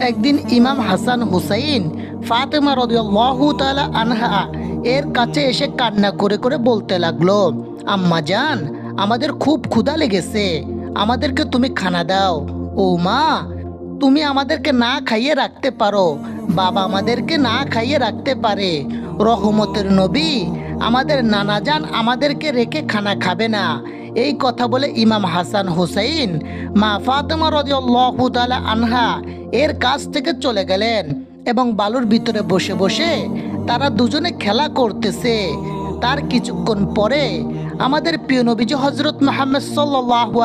একদিন ইমাম হাসান হুসাইন ফাতেমা রদিয়াল্লাহু তাআলা আনহা এর কাছে এসে কান্না করে করে বলতে লাগল, আম্মা জান, আমাদের খুব ক্ষুধা লেগেছে, আমাদেরকে তুমি খানা দাও। ও মা, তুমি আমাদেরকে না খাইয়ে রাখতে পারো, বাবা আমাদেরকে না খাইয়ে রাখতে পারে। রহমতের নবী, আমাদের নানা যান আমাদেরকে রেখে খানা খাবে না। এই কথা বলে ইমাম হাসান হুসাইন মা ফাতেমা রাদিয়াল্লাহু তাআলা আনহা এর কাছ থেকে চলে গেলেন এবং বালুর ভিতরে বসে বসে তারা দুজনে খেলা করতেছে। তার কিছুক্ষণ পরে আমাদের প্রিয় নবীজি হজরত মোহাম্মদ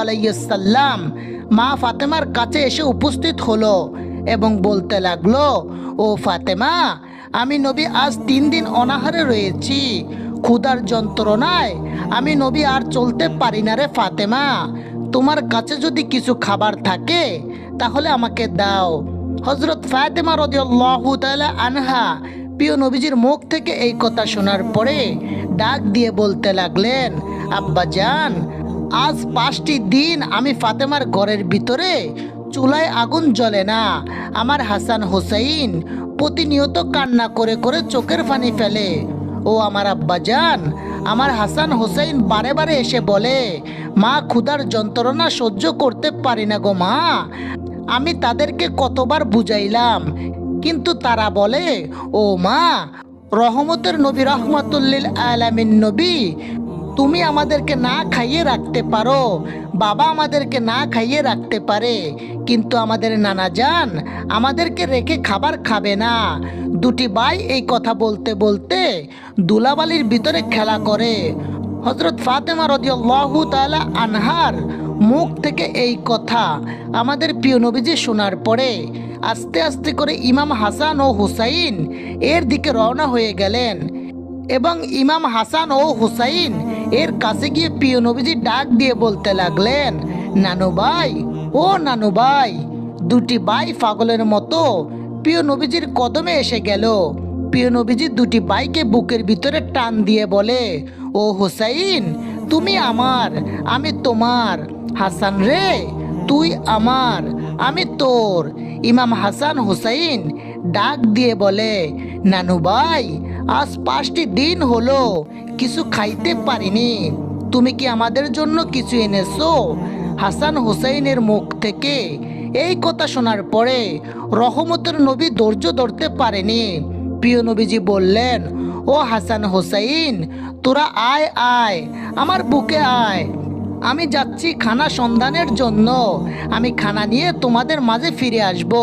আলাইসাল্লাম মা ফাতেমার কাছে এসে উপস্থিত হলো এবং বলতে লাগল, ও ফাতেমা, আমি নবী আজ তিন দিন অনাহারে রয়েছি। ক্ষুধার যন্ত্রণায় আমি নবী আর চলতে পারি না রে ফাতেমা। তোমার কাছে যদি কিছু খাবার থাকে তাহলে আমাকে দাও। হজরত ফাতেমা রদিয়াল্লাহু তাআলা আনহা প্রিয় নবীজির মুখ থেকে এই কথা শোনার পরে ডাক দিয়ে বলতে লাগলেন, আব্বা জান, আজ পাঁচটি দিন আমি ফাতেমার ঘরের ভিতরে চুলায় আগুন জ্বলে না। আমার হাসান হোসাইন প্রতিনিয়ত কান্না করে করে চোখের পানি ফেলে। ও আমার আব্বা জান, আমার হাসান হোসেন বারে বারে এসে বলে, মা, ক্ষুধার যন্ত্রণা সহ্য করতে পারি না গো মা। আমি তাদেরকে কতবার বুঝাইলাম। কিন্তু তারা বলে, ও মা, রহমতের নবী, রহমতুল্লিল আলামিন নবী, তুমি আমাদেরকে না খাইয়ে রাখতে পারো। বাবা আমাদেরকে না খাইয়ে রাখতে পারে। কিন্তু আমাদের নানা যান আমাদেরকে রেখে খাবার খাবে না। দুটি ভাই এই কথা বলতে বলতে দুলাবালির ভিতরে খেলা করে। হজরত ফাতেমা রদিয়াল্লাহু তাআলা আনহার মুখ থেকে এই কথা আমাদের প্রিয় নবীজি শোনার পরে আস্তে আস্তে করে ইমাম হাসান ও হুসাইন এর দিকে রওনা হয়ে গেলেন। এবং ইমাম হাসান ও হুসাইন এর কাছে গিয়ে প্রিয় নবীজি ডাক দিয়ে বলতে লাগলেন, নানু ভাই, ও নানু ভাই, দুটি ভাই পাগলের মতো প্রিয় নবীজির কদমে এসে গেল। প্রিয় নবীজি দুটি বাইকে বুকের ভিতরে টান দিয়ে বলে, ও হুসাইন, তুমি আমার, আমি তোমার। হাসান রে, তুই আমার, আমি তোর। ইমাম হাসান হুসাইন ডাক দিয়ে বলে, নানু ভাই, আজ পাঁচটি দিন হলো, কিছু খাইতে পারিনি। তুমি কি আমাদের জন্য কিছু এনেছো? হাসান হুসাইনের মুখ থেকে এই কথা শোনার পরে রহমতের নবী ধৈর্য ধরতে পারেনি। প্রিয় নবীজি বললেন, ও হাসান হুসাইন, তোরা আয় আয়, আমার বুকে আয়। আমি যাচ্ছি খানা সন্ধানের জন্য। আমি খানা নিয়ে তোমাদের মাঝে ফিরে আসব।